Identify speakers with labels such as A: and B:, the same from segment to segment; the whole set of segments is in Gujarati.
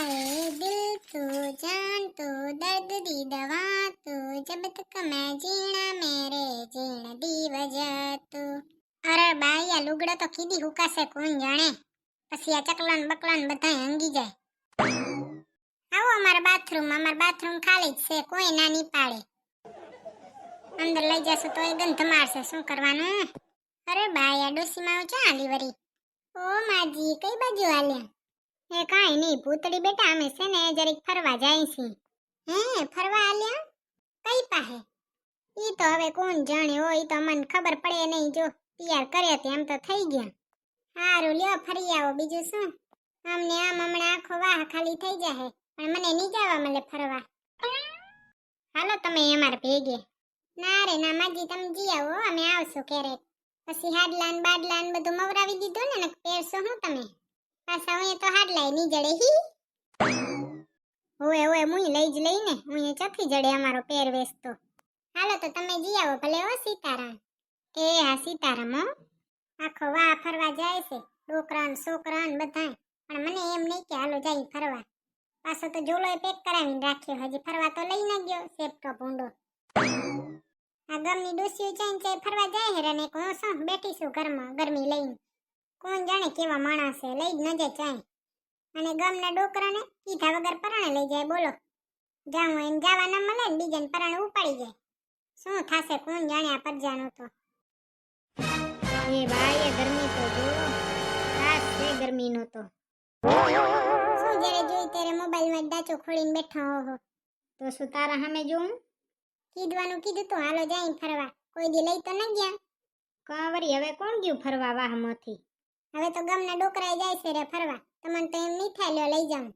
A: आए दिल तो जान तो दर्द दी दवा तो जब तक मैं जीना मेरे જીણ દીવ જતો અરે બાઈ આ લુગડો તો કીધી હુકાશે કોણ જાણે પછી આ ચકલાન બકલાન બધા હંગી જાય આવો અમારા બાથરૂમ અમારા બાથરૂમ ખાલી જ છે કોઈ ના નહીં પાડે અંદર લઈ જશો તો એ ગંધ મારશે શું કરવાનું અરે બાઈ આ ડોસીમાં આવું ચા આલી વરી ઓ માજી કઈ બાજુ આલ્યા એ કાંઈ નહીં ભૂતળી બેટા, અમે છે ને જરીક ફરવા જાય છે હે, ફરવા આલ્યા? કઈ પાસે? ઈ તો હવે કોણ જાણે હોય ઈ તો મને ખબર પડે નહીં, જો તૈયાર કર્યા તેમ તો થઈ ગયા. હારું, લ્યો, ફરી આવો, બીજું શું? અમને આમ હમણાં આખો વાહ ખાલી થઈ જાહે, પણ મને નહીં જવા મળે ફરવા. હાલો, તમે અમારે ભેગે. ના રે, ના, માજી, તમે જી આવો, અમે આવશું ક્યારેક. પછી હાડલાન, બાડલાન બધું મવરાવી દીધું ને પહેરશો હું તમે? પાછા હું તો હાડલાયની જડે હી. ઓએ ઓએ મુઈ લઈ જ લઈને હું ચથી જડે અમારો પહેરવેશ તો હાલો તો તમે જી આવો, ભલે હો સીતારામ. એ હા સીતારામ હો. આખો વાહ ફરવા જાય છે છોકરાન છોકરાન બધાય. પણ મને એમ નહીં કે હાલો જાય ફરવા. પાછો તો જોલો પેક કરાવીને રાખ્યો, હજી ફરવા તો લઈ ના ગયો, સેપટો ભૂંડો. આ ગમની ડોસીઓ જાય ચાઈ ફરવા જાય હેરાને ને હું શું બેઠી છું ઘરમાં, ગરમી લઈને. કોણ જાણે કેવા માણસ, લઈ જ ન જાય ચાય અને ગમના ડોકરાને કીધા વગર પરાણે લઈ જાય, બોલો. જાઉં એમ જવા ન મળે ને બીજાને પરાણે ઉપાડી જાય. શું થાશે કોણ જાણે આ પરજાનું તો? એ ભાઈ એ ગરમી તો જો ખાસ છે ગરમીનો તો. શું જ્યારે જોઈ ત્યારે મોબાઈલમાં ડાચો ખોલીને બેઠા હો તો શું તારા સામે જોઉં? કીધવાનું કીધું તો હાલો જાય ફરવા. કોઈ દી લઈ તો ન ગયા. કાંવરી, હવે કોણ ગયું ફરવા વાહમાંથી? હવે તો ગામના ડોકરાએ જાય છે રે ફરવા. તમને તો એમ મીઠાઈ લ્યો લઈ જાઉં.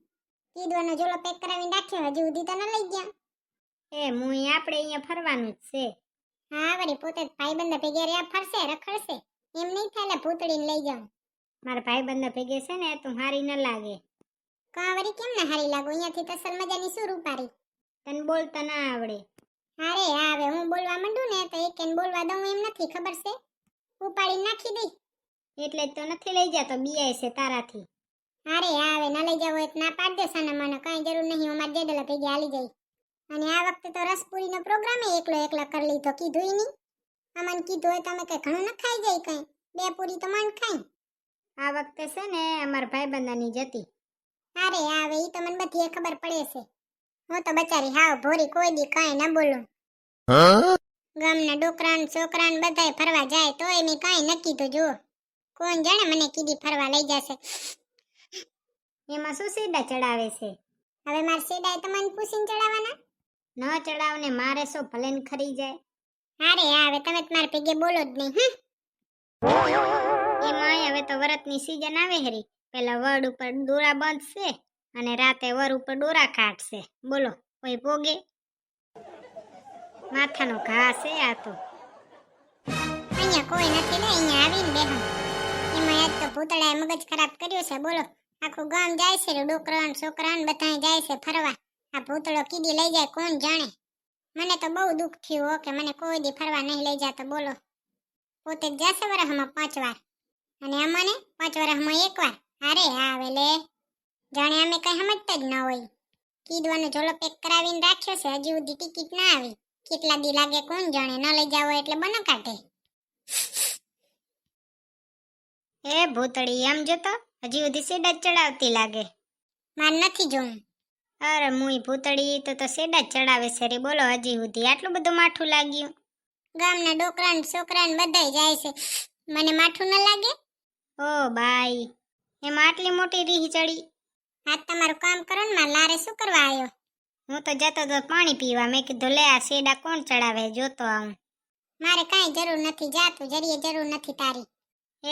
A: કીધવાનો જોલો પેક કરાવીને રાખ્યો હજી સુધી તો ન લઈ ગયા. એ મુઈ આપણે અહીંયા ફરવાનું જ છે. હા વળી પોતે ભાઈબંધ ભેગે રહ્યા ફરશે રખડશે. એમ નહીં થાય લે ભૂતળીને લઈ જાઉં. મારા ભાઈબંધ ભેગે છે ને તું હારી ન લાગે. કાંવરી કેમ ના હારી લાગુ? અહીંયાથી તસલ મજાની શું રૂપારી? તને બોલતા ના આવડે. અરે હા હવે હું બોલવા માંડું ને તો એક બોલવા દઉં એમ નથી ખબર છે? ઉપાડી નાખી દઈ. એટલે જ તો નથી લઈ જતો બીઆઈ છે તારાથી. અરે આવે હવે ના લઈ જાવ ના પાડ દે સાના મને કાંઈ જરૂર નહીં અમાર જેડલા ભેગી હાલી જાય અને આ વખતે તો રસપુરીનો પ્રોગ્રામ એકલો એકલા કરી લીધો કીધું નહીં. અમને કીધું હોય તમે કઈ ઘણું ન ખાઈ જાય કઈ. બે પૂરી તો મન ખાઈ. આ વખતે છે ને અમારા ભાઈબંધાની જતી. અરે આવે એ તો મને બધી ખબર પડે છે. હું તો બચારી હાવ ભોરી કોઈ દી કાંઈ ન બોલું. ગામના ડોકરાન છોકરાન બધાય ફરવા જાય તો એની કાંઈ નક્કી તો જુઓ. કોણ જાણે મને કીધી ફરવા લઈ જશે. એમાં શું સીડા ચડાવે છે? હવે મારે સીડા તમને પૂછીને ચડાવવાના? ન ચડાવને મારે શું ભલે ખરી જાય? અરે હા હવે તમે તમારા ભેગે બોલો જ નહીં હમ? એમાં હવે તો વરતની સીઝન આવે હરી. પેલા વડ ઉપર દોરા બાંધશે અને રાતે વર ઉપર દોરા કાઢશે. બોલો કોઈ ભોગે? માથાનો ઘા છે આ તો. અહીંયા કોઈ નથી ને અહીંયા ભૂતળાએ મગજ ખરાબ કર્યું છે, બોલો. આખું ગામ જાય છે ડોકરાન છોકરાન બધાય જાય છે ફરવા. આ ભૂતળો કીડી લઈ જાય, કોણ જાણે? મને તો બહુ દુઃખ થયું હો કે મને કોઈ દી ફરવા નહીં લઈ જાતો, બોલો. પોતે જ જશે વરસમાં પાંચ વાર. અને અમને પાંચ વરસમાં એક વાર? અરે હવે લે. જાણે અમે કઈ સમજતા જ ન હોય. કીધવાનો ઝોલો પેક કરાવીને રાખ્યો છે, હજી સુધી ટિકિટ ના આવી. કેટલા દી લાગે, કોણ જાણે? ન લઈ જાવ એટલે બનો કાઢે એ ભૂતળી એમ જોતો હજી સુધી સેડા જ ચડાવતી લાગે. માર નથી જોવું અરે મુઈ ભૂતળી, તો તો સેડા જ ચડાવે છે રે બોલો, હજી સુધી આટલું બધું માઠું લાગ્યું? ગામના ડોકરાન છોકરાન બધાય જાય છે. મને માઠું ન લાગે? ઓ બાઈ, એમાં આટલી મોટી રીહ ચડી. આજ તમારું કામ કરો ને માં લારે શું કરવા આવ્યો હું તો જતો તો પાણી પીવા મેં કીધું, લે, આ સેડા કોણ ચડાવે? જોતો આવું. મારે કાંઈ જરૂર નથી જાતું જરીએ જરૂર નથી તારી.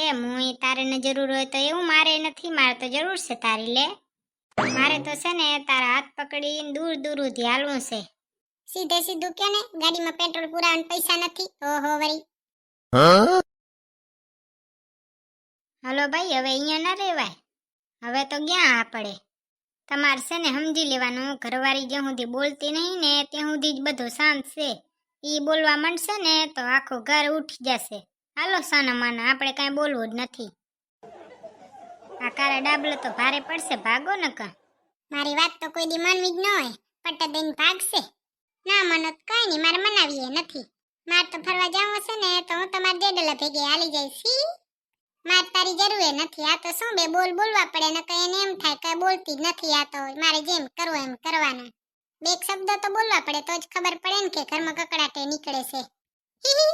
A: એ મુઈ તારે ને જરૂર હોય તો એવું મારે નથી મારે તો જરૂર છે તારી લે. મારે તો છે ને તારા હાથ પકડીને દૂર દૂર સુધી હાલવું છે. સીધે સીધું કે ને ગાડીમાં પેટ્રોલ પુરાવાના પૈસા નથી? ઓહો વરી હલો ભાઈ હવે અહીંયા ના રહેવાય. હવે તો ક્યાં આપણે તમારે છે ને સમજી લેવાનું ઘરવાળી જ્યાં સુધી બોલતી નહીં ને ત્યાં સુધી જ બધું શાંત છે. ઈ બોલવા માંડશે ને તો આખું ઘર ઉઠી જશે. હાલો, સાના માના, આપણે કાંઈ બોલવું જ નથી. આ કાળા ડાબલો તો ભારે પડશે, ભાગો ન કા. મારી વાત તો કોઈ દી માનવી જ ન હોય પટ્ટા દઈને ભાગશે. ના મનત કઈ નહીં, મારે મનાવીએ નથી. મારે તો ફરવા જવું હશે ને, તો હું તમારા ડેડલા ભેગે હાલી જઈશ સી મારે તારી જરૂર નથી, આ તો શું બે બોલ બોલવા પડે, ને કઈ એને એમ થાય કે બોલતી નથી, આ તો મારે જેમ કરવું એમ કરવાના. બે શબ્દ તો બોલવા પડે, તો જ ખબર પડે ને કે ઘરમાં કકડાટે નીકળે છે. હી.